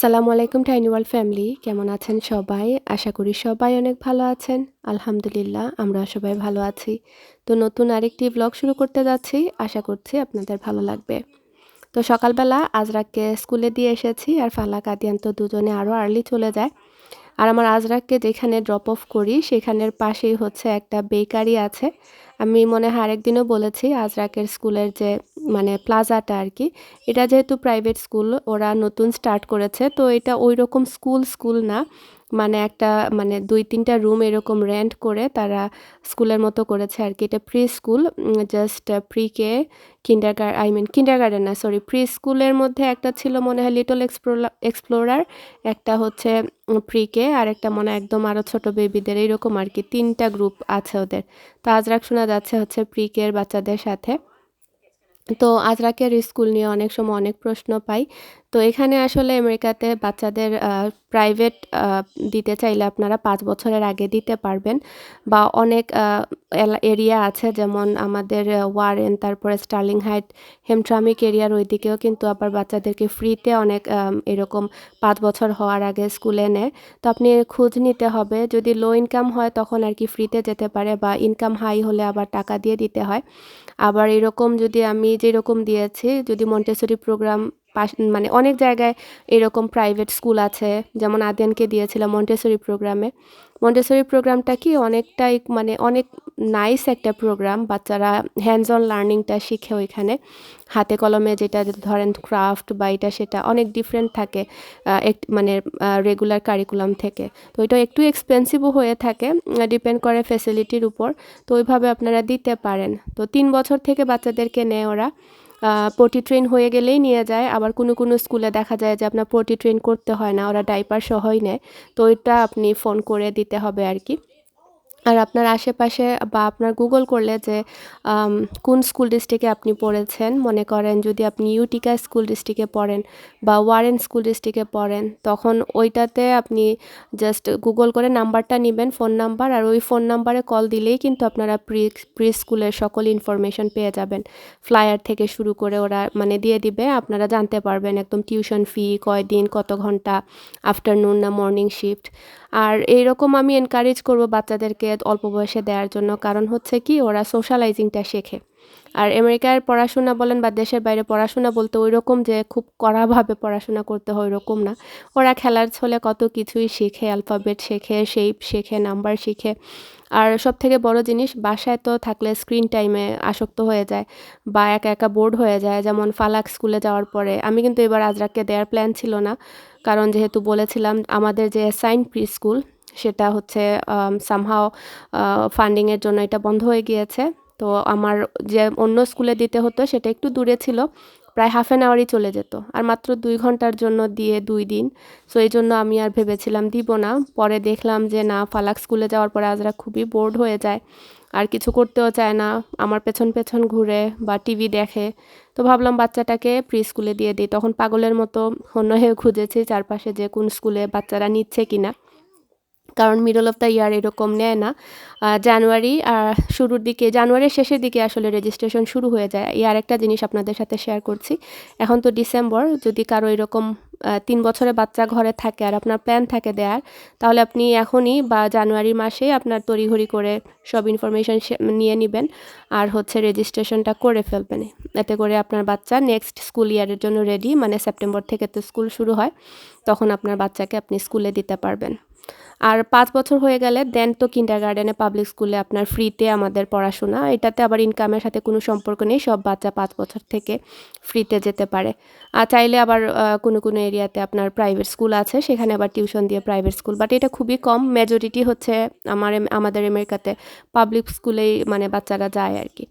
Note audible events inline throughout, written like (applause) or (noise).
আসসালামু আলাইকুম tiny world family কেমন আছেন সবাই? আশা করি সবাই অনেক ভালো আছেন। আলহামদুলিল্লাহ আমরা সবাই ভালো আছি। তো নতুন আরেকটি ব্লগ শুরু করতে যাচ্ছি। আশা করছি আপনাদের ভালো লাগবে। তো সকালবেলা আজরাককে স্কুলে দিয়ে এসেছি আর ফালাক, আদিয়ান তো দুজনে আরও আর্লি চলে যায়। আর আমার আজরাককে যেখানে ড্রপ অফ করি, সেখানের পাশেই হচ্ছে একটা বেকারি আছে। আমি মনে হয় আরেকদিনও বলেছি, আজরাকের স্কুলের যে মানে প্লাজাটা আর কি এটা যেহেতু প্রাইভেট স্কুল ওরা নতুন স্টার্ট করেছে, তো এটা ওই রকম স্কুল স্কুল না। মানে একটা মানে দুই তিনটা রুম এরকম রেন্ট করে তারা স্কুলের মতো করেছে আর কি এটা pre school just pre K kinder I mean kindergarten না সরি প্রি স্কুলের মধ্যে একটা ছিল মনে হয় লিটল এক্সপ্লোরার একটা হচ্ছে প্রি কে আর একটা মনে একদম আরও ছোটো বেবিদের এইরকম আর কি তিনটা গ্রুপ আছে ওদের। তো আজরাক শোনা যাচ্ছে হচ্ছে প্রি কের বাচ্চাদের সাথে। তো আজরাকের স্কুল নিয়ে অনেক সময় অনেক প্রশ্ন পাই। তো এখানে আসলে আমেরিকাতে বাচ্চাদের প্রাইভেট দিতে চাইলে আপনারা পাঁচ বছরের আগে দিতে পারবেন। বা অনেক এরিয়া আছে যেমন আমাদের ওয়ারেন, তারপরে স্টার্লিং হাইট হেমট্রামিক এরিয়ার ওইদিকেও কিন্তু আবার বাচ্চাদেরকে ফ্রিতে অনেক এরকম পাঁচ বছর হওয়ার আগে স্কুলে নেয়। তো আপনি খোঁজ নিতে হবে, যদি লো ইনকাম হয় তখন আর কি ফ্রিতে যেতে পারে বা ইনকাম হাই হলে আবার টাকা দিয়ে দিতে হয়। আবার এরকম যদি আমি যেরকম দিয়েছি, যদি মন্টেসরি প্রোগ্রাম পাশ মানে অনেক জায়গায় এরকম প্রাইভেট স্কুল আছে। যেমন আদিয়ানকে দিয়েছিলাম মন্টেসরি প্রোগ্রামে মন্টেসরি প্রোগ্রামটা কি অনেকটাই মানে অনেক নাইস একটা প্রোগ্রাম বাচ্চারা হ্যান্ডস অন লার্নিংটা শিখে ওইখানে। হাতে কলমে যেটা ধরেন ক্রাফট বা এটা সেটা অনেক ডিফারেন্ট থাকে এক মানে রেগুলার কারিকুলাম থেকে। তো এটা একটু এক্সপেন্সিভও হয়ে থাকে ডিপেন্ড করে ফেসিলিটির উপর। তো ওইভাবে আপনারা দিতে পারেন। তো তিন বছর থেকে বাচ্চাদেরকে নেয় ওরা। পটি ট্রেন হয়ে গেলেই নিয়ে যায়। আবার কোনো কোনো স্কুলে দেখা যায় যে আপনার পটি ট্রেন করতে হয় না, ওরা ডাইপার সহই নেয়। তো ওইটা আপনি ফোন করে দিতে হবে আর কি। আর আপনার আশেপাশে বা আপনার গুগল করলে যে কোন স্কুল ডিস্ট্রিক্টে আপনি পড়েছেন, মনে করেন যদি আপনি ইউটিকা স্কুল ডিস্ট্রিক্টে পড়েন বা ওয়ারেন স্কুল ডিস্ট্রিক্টে পড়েন, তখন ওইটাতে আপনি জাস্ট গুগল করে নাম্বারটা নেবেন ফোন নাম্বার আর ওই ফোন নাম্বারে কল দিলেই কিন্তু আপনারা প্রি প্রি স্কুলের সকল ইনফরমেশন পেয়ে যাবেন। ফ্লায়ার থেকে শুরু করে ওরা মানে দিয়ে দিবে, আপনারা জানতে পারবেন একদম টিউশন ফি কয় দিন কত ঘণ্টা আফটারনুন না মর্নিং শিফট আর এইরকম আমি এনকারেজ করব বাচ্চাদেরকে অল্প বয়সে দেওয়ার জন্য। কারণ হচ্ছে কি, ওরা সোশ্যালাইজিংটা শেখে। আর আমেরিকার পড়াশোনা বলেন বা দেশের বাইরে পড়াশোনা বলতে ওই রকম যে খুব কড়াভাবে পড়াশোনা করতে হয় ওরকম না। ওরা খেলার ছলে কত কিছুই শেখে অ্যালফাবেট শেখে শেপ শেখে নাম্বার শেখে। আর সব থেকে বড় জিনিস, বাসায় তো থাকলে স্ক্রিন টাইমে আসক্ত হয়ে যায় বা একা একা বোর্ড হয়ে যায়। যেমন ফালাক স্কুলে যাওয়ার পরে। আমি কিন্তু এবার আজরাককে দেওয়ার প্ল্যান ছিল না। কারণ যেহেতু বলেছিলাম আমাদের যে সাইন প্রি স্কুল সেটা হচ্ছে সামহাও ফান্ডিংয়ের জন্য এটা বন্ধ হয়ে গিয়েছে। তো আমার যে অন্য স্কুলে দিতে হতো, সেটা একটু দূরে ছিল, প্রায় হাফ অ্যান আওয়ারই চলে যেত। আর মাত্র দুই ঘণ্টার জন্য দিয়ে দুই দিন। সো এই জন্য আমি আর ভেবেছিলাম দিব না। পরে দেখলাম যে না, ফালাক স্কুলে যাওয়ার পরে আজরা খুবই বোর্ড হয়ে যায়। আর কিছু করতেও চায় না। আমার পেছন পেছন ঘুরে বা টিভি দেখে। তো ভাবলাম বাচ্চাটাকে প্রি স্কুলে দিয়ে দিই। তখন পাগলের মতো অন্য হয়ে খুঁজেছি চারপাশে যে কোন স্কুলে বাচ্চারা নিচ্ছে কি না কারণ মিডল অফ দ্য ইয়ার এরকম নেয় না। জানুয়ারি আর শুরুর দিকে জানুয়ারির শেষের দিকে আসলে রেজিস্ট্রেশন শুরু হয়ে যায়। এই আরেকটা জিনিস আপনাদের সাথে শেয়ার করছি। এখন তো ডিসেম্বর যদি কারও এরকম তিন বছরে বাচ্চা ঘরে থাকে আর আপনার প্ল্যান থাকে দেয়ার, তাহলে আপনি এখনই বা জানুয়ারি মাসে আপনার তড়িঘড়ি করে সব ইনফরমেশান নিয়ে নেবেন আর হচ্ছে রেজিস্ট্রেশনটা করে ফেলবেন। এতে করে আপনার বাচ্চা নেক্সট স্কুল ইয়ারের জন্য রেডি মানে সেপ্টেম্বর থেকে তো স্কুল শুরু হয়, তখন আপনার বাচ্চাকে আপনি স্কুলে দিতে পারবেন। আর পাঁচ বছর হয়ে গেলে দেন তো কিন্ডার গার্ডেনে পাবলিক স্কুলে আপনার ফ্রিতে আমাদের পড়াশোনা। এটাতে আবার ইনকামের সাথে কোনো সম্পর্ক নেই, সব বাচ্চা পাঁচ বছর থেকে ফ্রিতে যেতে পারে। আর চাইলে আবার কোনো কোনো এরিয়াতে আপনার প্রাইভেট স্কুল আছে, সেখানে আবার টিউশন দিয়ে প্রাইভেট স্কুল বাট এটা খুবই কম মেজরিটি হচ্ছে আমার, আমাদের আমেরিকাতে পাবলিক স্কুলেই মানে বাচ্চারা যায় আর কি।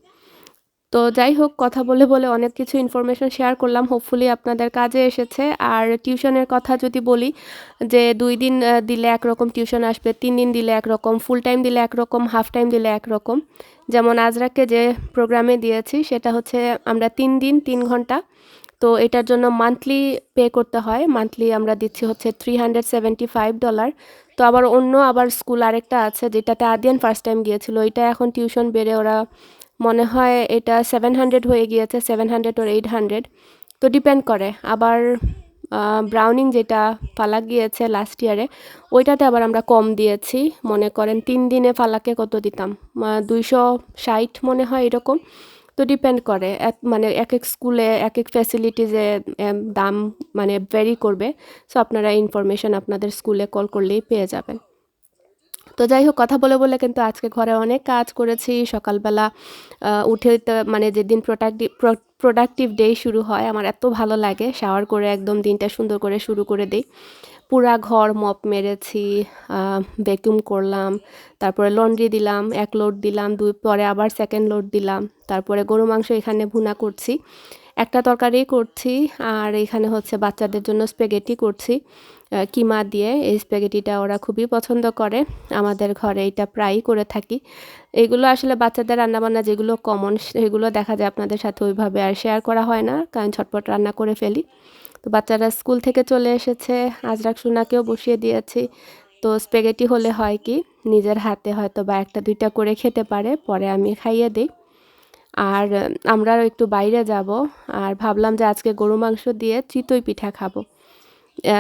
তো যাই হোক, কথা বলে বলে অনেক কিছু ইনফরমেশন শেয়ার করলাম। হোপফুলি আপনাদের কাজে এসেছে। আর টিউশনের কথা যদি বলি, যে দুই দিন দিলে একরকম টিউশন আসবে, তিন দিন দিলে একরকম ফুল টাইম দিলে একরকম হাফ টাইম দিলে একরকম। যেমন আজরাকে যে প্রোগ্রামে দিয়েছি, সেটা হচ্ছে আমরা তিন দিন, তিন ঘণ্টা। তো এটার জন্য মান্থলি পে করতে হয়। মান্থলি আমরা দিচ্ছি হচ্ছে three hundred seventy five dollar তো আবার অন্য আবার স্কুল আরেকটা আছে, যেটাতে আদিয়ান ফার্স্ট টাইম গিয়েছিল। ওইটা এখন টিউশন বেড়ে ওরা মনে হয় এটা সেভেন হান্ড্রেড হয়ে গিয়েছে সেভেন হান্ড্রেড ওর এইট হান্ড্রেড তো ডিপেন্ড করে। আবার ব্রাউনিং যেটা ফালাক গিয়েছে লাস্ট ইয়ারে ওইটাতে আবার আমরা কম দিয়েছি। মনে করেন তিন দিনে ফালাকে কত দিতাম? দুইশো ষাট মনে হয় এরকম। তো ডিপেন্ড করে। এক মানে এক এক স্কুলে, এক এক ফ্যাসিলিটিজে দাম মানে ভ্যারি করবে। সো আপনারা ইনফরমেশন আপনাদের স্কুলে কল করলেই পেয়ে যাবেন। তো যাই হোক, কথা বলে বলে কিন্তু আজকে ঘরে অনেক কাজ করেছি। সকালবেলা উঠে মানে যেদিন প্রোডাক্টিভ প্রোডাক্টিভ ডে শুরু হয়, আমার এত ভালো লাগে। শাওয়ার করে একদম দিনটা সুন্দর করে শুরু করে দিই। পুরা ঘর মপ মেরেছি ভ্যাকুম করলাম, তারপরে লন্ড্রি দিলাম, এক লোড দিলাম, দুই, পরে আবার সেকেন্ড লোড দিলাম, তারপরে গরু মাংস এখানে ভুনা করছি। একটা তরকারি করছি, আর এখানে হচ্ছে বাচ্চাদের জন্য স্পেগেটি করছি। কিমা দিয়ে এই স্প্যাগেটিটা ওরা খুবই পছন্দ করে। আমাদের ঘরে এটা প্রায়ই করে থাকি। এগুলো আসলে বাচ্চাদের রান্নাবান্না যেগুলো কমন সেগুলো দেখা যায় আপনাদের সাথে ওইভাবে আর শেয়ার করা হয় না, কারণ ছটপট রান্না করে ফেলি। তো বাচ্চারা স্কুল থেকে চলে এসেছে, আজরাক সোনাকেও বসিয়ে দিয়েছি। তো স্প্যাগেটি হলে হয় কি, নিজের হাতে হয়তো বা একটা, দুইটা করে খেতে পারে, পরে আমি খাইয়ে দিই। আর আমরাও একটু বাইরে যাব, আর ভাবলাম যে আজকে গরু মাংস দিয়ে চিতই পিঠা খাব।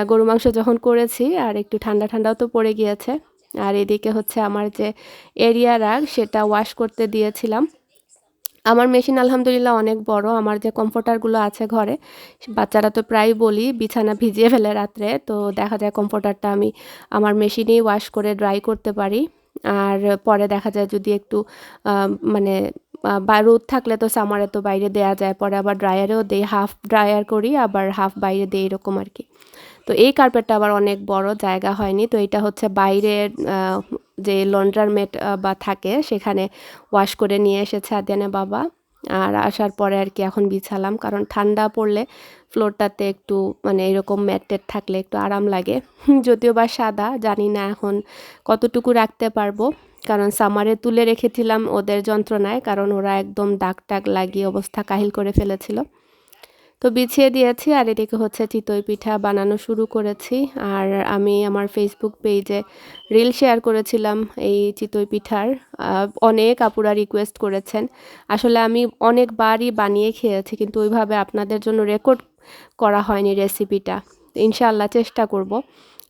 গরু মাংস যখন করেছি আর একটু ঠান্ডা ঠান্ডাও তো পড়ে গিয়েছে। আর এদিকে হচ্ছে আমার যে এরিয়া রাগ, সেটা ওয়াশ করতে দিয়েছিলাম। আমার মেশিন আলহামদুলিল্লাহ অনেক বড়, আমার যে কমফোর্টারগুলো আছে ঘরে, বাচ্চারা তো প্রায় বলি বিছানা ভিজিয়ে ফেলে রাত্রে, তো দেখা যায় কমফোর্টারটা আমি আমার মেশিনেই ওয়াশ করে ড্রাই করতে পারি। আর পরে দেখা যায় যদি একটু মানে বা রোদ থাকলে তো সামারে তো বাইরে দেয়া যায়, পরে আবার ড্রায়ারেও দেই হাফ ড্রায়ার করি, আবার হাফ বাইরে দিই, এরকম আর কি। তো এই কার্পেটটা আবার অনেক বড় জায়গা হয়নি। তো এটা হচ্ছে বাইরের যে লন্ড্রার মেট বা থাকে, সেখানে ওয়াশ করে নিয়ে এসেছে আদিয়ানে বাবা। আর আসার পরে আর কি এখন বিছালাম, কারণ ঠান্ডা পড়লে ফ্লোরটাতে একটু মানে এরকম ম্যাটেড থাকলে একটু আরাম লাগে। (laughs) যদিও বা সাদা, জানি না এখন কতটুকু রাখতে পারব, কারণ সামারে তুলে রেখেছিলাম ওদের যন্ত্রণায়, কারণ ওরা একদম দাগ টাগ লাগিয়ে অবস্থা কাহিল করে ফেলেছিল। তো বিছিয়ে দিয়েছি আর এদিকে হচ্ছে চিতই পিঠা বানানো শুরু করেছি। আর আমি আমার ফেসবুক পেজে রিল শেয়ার করেছিলাম এই চিতই পিঠার। অনেক আপুরা রিকোয়েস্ট করেছেন। আসলে আমি অনেকবারই বানিয়ে খেয়েছি কিন্তু ওইভাবে আপনাদের জন্য রেকর্ড করা হয়নি রেসিপিটা ইনশাআল্লাহ চেষ্টা করব।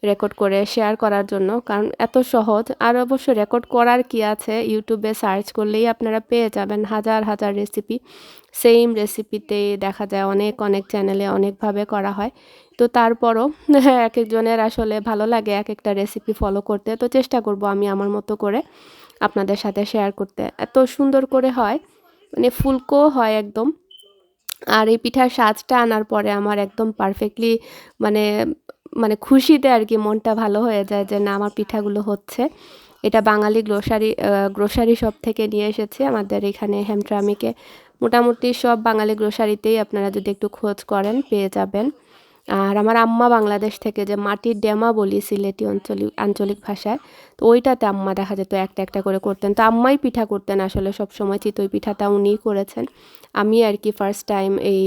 রেকর্ড করে শেয়ার করার জন্য, কারণ এত সহজ। আর অবশ্য রেকর্ড করার কি আছে? ইউটিউবে সার্চ করলেই আপনারা পেয়ে যাবেন হাজার হাজার রেসিপি সেম রেসিপিতে দেখা যায় অনেক অনেক চ্যানেলে অনেকভাবে করা হয়। তো তারপরও (laughs) এক একজনের আসলে ভালো লাগে এক একটা রেসিপি ফলো করতে। তো চেষ্টা করব আমি আমার মতো করে আপনাদের সাথে শেয়ার করতে। এত সুন্দর করে হয় মানে ফুলকো হয় একদম। আর এই পিঠার সাজটা আনার পরে আমার একদম পারফেক্টলি মানে মানে খুশিতে আর কি মনটা ভালো হয়ে যায় যে না, আমার পিঠাগুলো হচ্ছে। এটা বাঙালি গ্রোসারি গ্রোসারি শপ থেকে নিয়ে এসেছে। আমাদের এখানে হ্যামট্রামিকে মোটামুটি সব বাঙালি গ্রোসারিতেই আপনারা যদি একটু খোঁজ করেন, পেয়ে যাবেন। আর আমার আম্মা বাংলাদেশ থেকে যে মাটির ড্যামা বলি সিলেটি অঞ্চলিক আঞ্চলিক ভাষায়, তো ওইটাতে আম্মা দেখা যেত একটা একটা করে করতেন। তো আম্মাই পিঠা করতেন আসলে সব সময় চিতই পিঠাটা উনিই করেছেন। আমি আর কি ফার্স্ট টাইম এই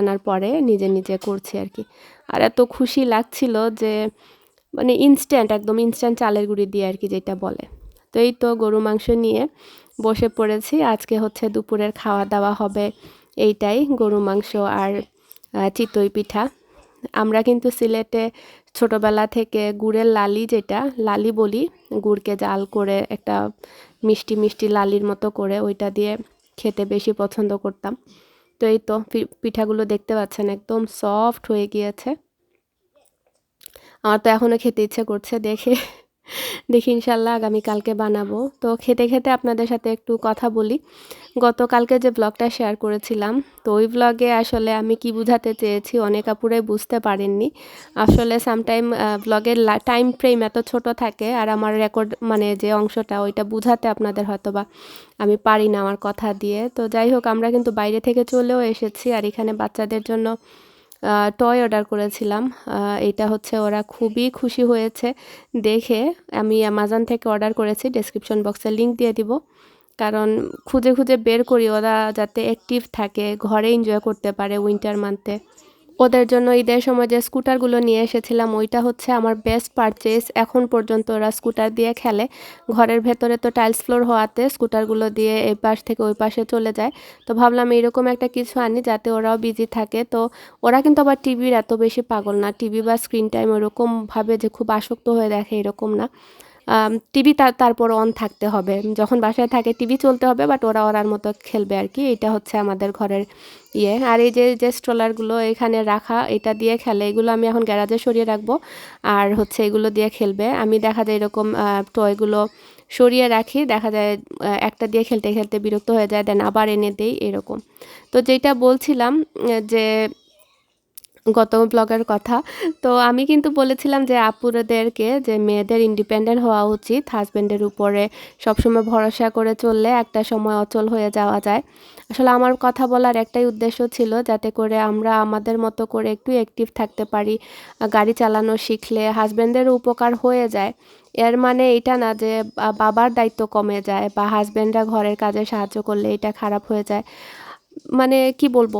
আনার পরে নিজে নিজে করছি আর কি। আর এত খুশি লাগছিল যে মানে ইনস্ট্যান্ট একদম ইনস্ট্যান্ট চালের গুঁড়ি দিয়ে আর কি যেটা বলে। তো এই তো গরু মাংস নিয়ে বসে পড়েছি। আজকে হচ্ছে দুপুরের খাওয়া দাওয়া হবে এইটাই, গরু মাংস আর চিতই পিঠা। আমরা কিন্তু সিলেটে ছোটবেলা থেকে গুড়ের লালি যেটা, লালি বলি, গুড়কে জাল করে একটা মিষ্টি মিষ্টি লালির মতো করে ওইটা দিয়ে খেতে বেশি পছন্দ করতাম। তো এই তো পিঠাগুলো দেখতে পাচ্ছেন একদম সফট হয়ে গিয়েছে। আমার তো এখনও খেতে ইচ্ছে করছে দেখে। দেখি ইনশাল্লাহ আগামীকালকে বানাবো। তো খেতে খেতে আপনাদের সাথে একটু কথা বলি। গতকালকে যে ব্লগটা শেয়ার করেছিলাম, তো ওই ব্লগে আসলে আমি কি বুঝাতে চেয়েছি অনেক আপুরাই বুঝতে পারেননি। আসলে সামটাইম ব্লগের টাইম ফ্রেম এত ছোট থাকে আর আমার রেকর্ড মানে যে অংশটা ওইটা বুঝাতে আপনাদের হয়তো বা আমি পারি না আমার কথা দিয়ে। তো যাই হোক, আমরা কিন্তু বাইরে থেকে চলেও এসেছি আর এখানে বাচ্চাদের জন্য টয় অর্ডার করেছিলাম। এটা হচ্ছে ওরা খুবই খুশি হয়েছে। দেখে আমি অ্যামাজন থেকে অর্ডার করেছি ডেসক্রিপশন বক্সে লিঙ্ক দিয়ে দিব। কারণ খুঁজে খুঁজে বের করি, ওরা যাতে অ্যাক্টিভ থাকে, ঘরে এনজয় করতে পারে উইন্টার মান্থে ওদের জন্য ঈদের সময় যে স্কুটারগুলো নিয়ে এসেছিলাম, ওইটা হচ্ছে আমার বেস্ট পারচেস এখন পর্যন্ত ওরা স্কুটার দিয়ে খেলে। ঘরের ভেতরে তো টাইলস ফ্লোর হওয়াতে স্কুটারগুলো দিয়ে এই পাশ থেকে ওই পাশে চলে যায়। তো ভাবলাম এরকম একটা কিছু আনি যাতে ওরাও বিজি থাকে। তো ওরা কিন্তু আবার টিভির এত বেশি পাগল না। টিভি বা স্ক্রিন টাইম ওরকমভাবে যে খুব আসক্ত হয়ে দেখে এরকম না। টিভি তারপর অন থাকতে হবে। যখন বাসায় থাকে, টিভি চলতে হবে বাট ওরা ওরার মতো খেলবে আর কি। এটা হচ্ছে আমাদের ঘরের ইয়ে। আর এই যে যে স্ট্রলারগুলো এখানে রাখা, এটা দিয়ে খেলে, এগুলো আমি এখন গ্যারাজে সরিয়ে রাখব। আর হচ্ছে এগুলো দিয়ে খেলবে। আমি দেখা যায় এরকম টয়গুলো সরিয়ে রাখি। দেখা যায় একটা দিয়ে খেলতে খেলতে বিরক্ত হয়ে যায় দেন আবার এনে দেই, এরকম। তো যেটা বলছিলাম যে গত ব্লগের কথা। তো আমি কিন্তু বলেছিলাম যে আপুরদেরকে যে মেয়েদের ইন্ডিপেন্ডেন্ট হওয়া উচিত হাজব্যান্ডের উপরে সবসময় ভরসা করে চললে একটা সময় অচল হয়ে যাওয়া যায়। আসলে আমার কথা বলার একটাই উদ্দেশ্য ছিল যাতে করে আমরা আমাদের মতো করে একটু অ্যাক্টিভ থাকতে পারি, গাড়ি চালানো শিখলে হাজব্যান্ডের উপকার হয়ে যায়। এর মানে এটা না যে বাবার দায়িত্ব কমে যায় বা হাজব্যান্ডরা ঘরের কাজে সাহায্য করলে এটা খারাপ হয়ে যায়। মানে কি বলব?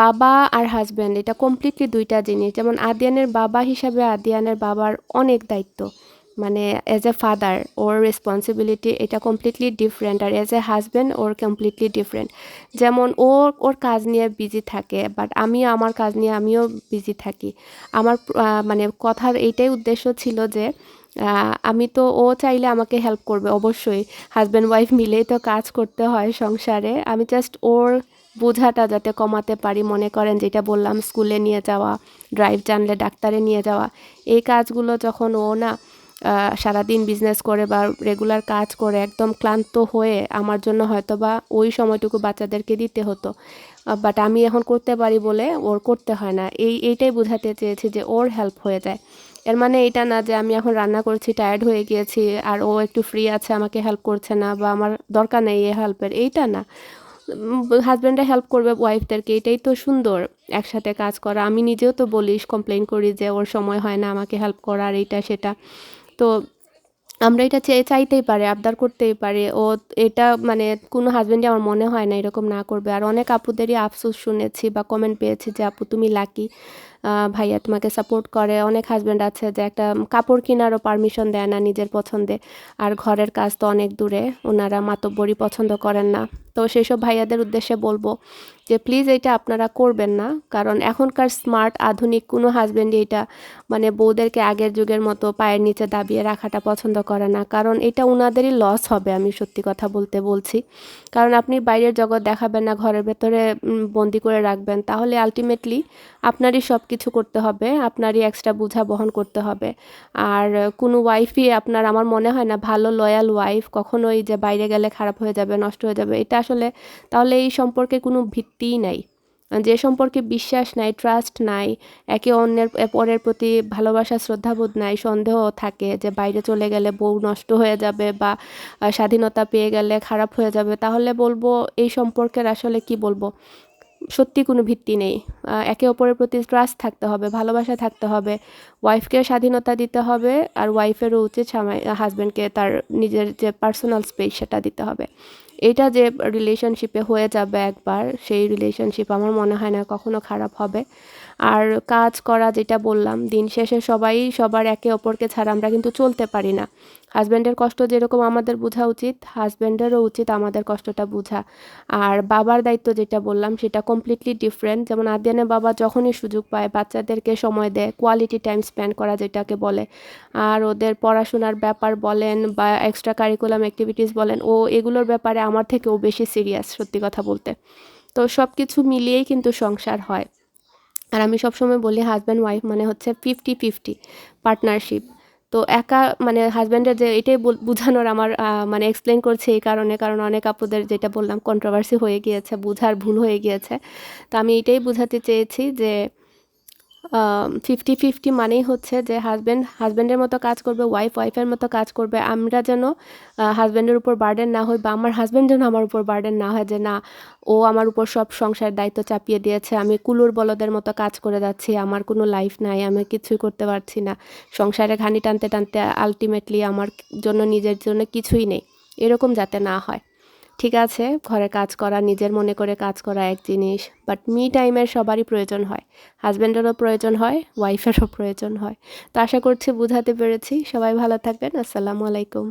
বাবা আর হাজব্যান্ড এটা কমপ্লিটলি দুইটা জিনিস। যেমন আদিয়ানের বাবা হিসাবে আদিয়ানের বাবার অনেক দায়িত্ব। মানে অ্যাজ এ ফাদার ওর রেসপন্সিবিলিটি এটা কমপ্লিটলি ডিফারেন্ট আর অ্যাজ এ হাজব্যান্ড ওর কমপ্লিটলি ডিফারেন্ট যেমন ও ওর কাজ নিয়ে বিজি থাকে বাট আমিও আমার কাজ নিয়ে আমিও বিজি থাকি। আমার মানে কথার এইটাই উদ্দেশ্য ছিল যে আমি তো, ও চাইলে আমাকে হেল্প করবে অবশ্যই। হাজব্যান্ড ওয়াইফ মিলেই তো কাজ করতে হয় সংসারে। আমি জাস্ট ওর বোঝাটা যাতে কমাতে পারি, মনে করেন যেটা বললাম, স্কুলে নিয়ে যাওয়া ড্রাইভ জানলে ডাক্তারে নিয়ে যাওয়া, এই কাজগুলো যখন ও না সারাদিন বিজনেস করে বা রেগুলার কাজ করে, একদম ক্লান্ত হয়ে আমার জন্য হয়তো বা ওই সময়টুকু বাচ্চাদেরকে দিতে হতো। বাট আমি এখন করতে পারি বলে ওর করতে হয় না। এই, এইটাই বোঝাতে চেয়েছি যে ওর হেল্প হয়ে যায়। এর মানে এটা না যে আমি এখন রান্না করছি টায়ার্ড হয়ে গিয়েছি, আর ও একটু ফ্রি আছে, আমাকে হেল্প করছে না, বা আমার দরকার নেই এই হেল্পের এইটা না। হাজব্যান্ডে হেল্প করবে ওয়াইফদেরকে এটাই তো সুন্দর। একসাথে কাজ করা, আমি নিজেও তো বলিস কমপ্লেন করি যে ওর সময় হয় না আমাকে হেল্প করার, এইটা সেটা। তো আমরা এটা চেয়ে, চাইতেই পারে, আবদার করতেই পারে। ও এটা মানে কোনো হাজব্যান্ডই আমার মনে হয় না এরকম না করবে। আর অনেক আপুদেরই আফসোস শুনেছি বা কমেন্ট পেয়েছি যে, আপু, তুমি লাকি ভাইয়া তোমাকে সাপোর্ট করে। অনেক হাজব্যান্ড আছে যে, একটা কাপড় কেনারও পারমিশন দেয় না নিজের পছন্দে। আর ঘরের কাজ তো অনেক দূরে, ওনারা মাতব্বরই পছন্দ করেন না। তো সেসব ভাইয়াদের উদ্দেশ্যে বলব যে প্লিজ এটা আপনারা করবেন না। কারণ এখনকার স্মার্ট আধুনিক কোনো হাজব্যান্ডই এটা মানে বউদেরকে আগের যুগের মতো পায়ের নিচে দাবিয়ে রাখাটা পছন্দ করে না। কারণ এটা ওনাদেরই লস হবে আমি সত্যি কথা বলতে বলছি। কারণ আপনি বাইরের জগৎ দেখাবেন না, ঘরের ভেতরে বন্দি করে রাখবেন, তাহলে আলটিমেটলি আপনারই সব কিছু করতে হবে, আপনারই এক্সট্রা বোঝা বহন করতে হবে। আর কোনো ওয়াইফই আপনার, আমার মনে হয় না, ভালো লয়াল ওয়াইফ কখনোই যে বাইরে গেলে খারাপ হয়ে যাবে, নষ্ট হয়ে যাবে, এটা আসলে তাহলে এই সম্পর্কে কোনো ভিত্তিই নাই। যে সম্পর্কে বিশ্বাস নাই ট্রাস্ট নাই, একে অন্যের পরের প্রতি ভালোবাসা, শ্রদ্ধাবোধ নাই, সন্দেহ থাকে যে বাইরে চলে গেলে বউ নষ্ট হয়ে যাবে বা স্বাধীনতা পেয়ে গেলে খারাপ হয়ে যাবে, তাহলে বলব এই সম্পর্কের আসলে কি বলব? সত্যি কোনো ভিত্তি নেই। একে অপরের প্রতি ট্রাস্ট থাকতে হবে, ভালোবাসা থাকতে হবে ওয়াইফকে স্বাধীনতা দিতে হবে আর ওয়াইফেরও উচিত হাজব্যান্ডকে তার নিজের যে পার্সোনাল স্পেস সেটা দিতে হবে। এটা যে রিলেশনশিপে হয়ে যাবে একবার, সেই রিলেশনশিপ আমার মনে হয় না কখনো খারাপ হবে। আর কাজ করা যেটা বললাম, দিন শেষে সবাই সবার একে অপরকে ছাড়া আমরা কিন্তু চলতে পারি না। হাজব্যান্ডের কষ্ট যেরকম আমাদের বোঝা উচিত হাজব্যান্ডেরও উচিত আমাদের কষ্টটা বোঝা। আর বাবার দায়িত্ব যেটা বললাম, সেটা কমপ্লিটলি ডিফারেন্ট যেমন আদিয়ানের বাবা যখনই সুযোগ পায়, বাচ্চাদেরকে সময় দেয় কোয়ালিটি টাইম স্পেন্ড করা যেটাকে বলে। আর ওদের পড়াশোনার ব্যাপার বলেন বা এক্সট্রা কারিকুলাম অ্যাক্টিভিটিস বলেন, ও এগুলোর ব্যাপারে আমার থেকেও বেশি সিরিয়াস সত্যি কথা বলতে। তো সব কিছু মিলিয়েই কিন্তু সংসার হয়। আর আমি সবসময় বলি হাজব্যান্ড ওয়াইফ মানে হচ্ছে ফিফটি ফিফটি পার্টনারশিপ তো একা মানে হাজব্যান্ডের যে এটাই বোঝানোর আমার মানে এক্সপ্লেন করছে এই কারণে, কারণ অনেক আপুদের যেটা বললাম কন্ট্রোভার্সি হয়ে গিয়েছে, বোঝার ভুল হয়ে গিয়েছে। তো আমি এটাই বোঝাতে চেয়েছি যে ফিফটি ফিফটি মানেই হচ্ছে যে হাজব্যান্ড হাজব্যান্ডের মতো কাজ করবে ওয়াইফ ওয়াইফের মতো কাজ করবে। আমরা যেন হাজব্যান্ডের উপর বার্ডেন না হই বা আমার হাজব্যান্ড যেন আমার উপর বার্ডেন না হয় যে না, ও আমার উপর সব সংসার দায়িত্ব চাপিয়ে দিয়েছে, আমি কুলুর বলদের মতো কাজ করে যাচ্ছি, আমার কোনো লাইফ নাই, আমি কিছুই করতে পারছি না। সংসারে ঘানি টানতে টানতে আলটিমেটলি আমার জন্য, নিজের জন্য কিছুই নেই। এরকম যাতে না হয়। ঠিক আছে, ঘরে কাজ করা, নিজের মনে করে কাজ করা এক জিনিস বাট মি টাইমের সবারই প্রয়োজন হয়। হাজব্যান্ডেরও প্রয়োজন হয় ওয়াইফেরও প্রয়োজন হয়। তো আশা করছি বুঝাতে পেরেছি। সবাই ভালো থাকবেন, আসসালামু আলাইকুম।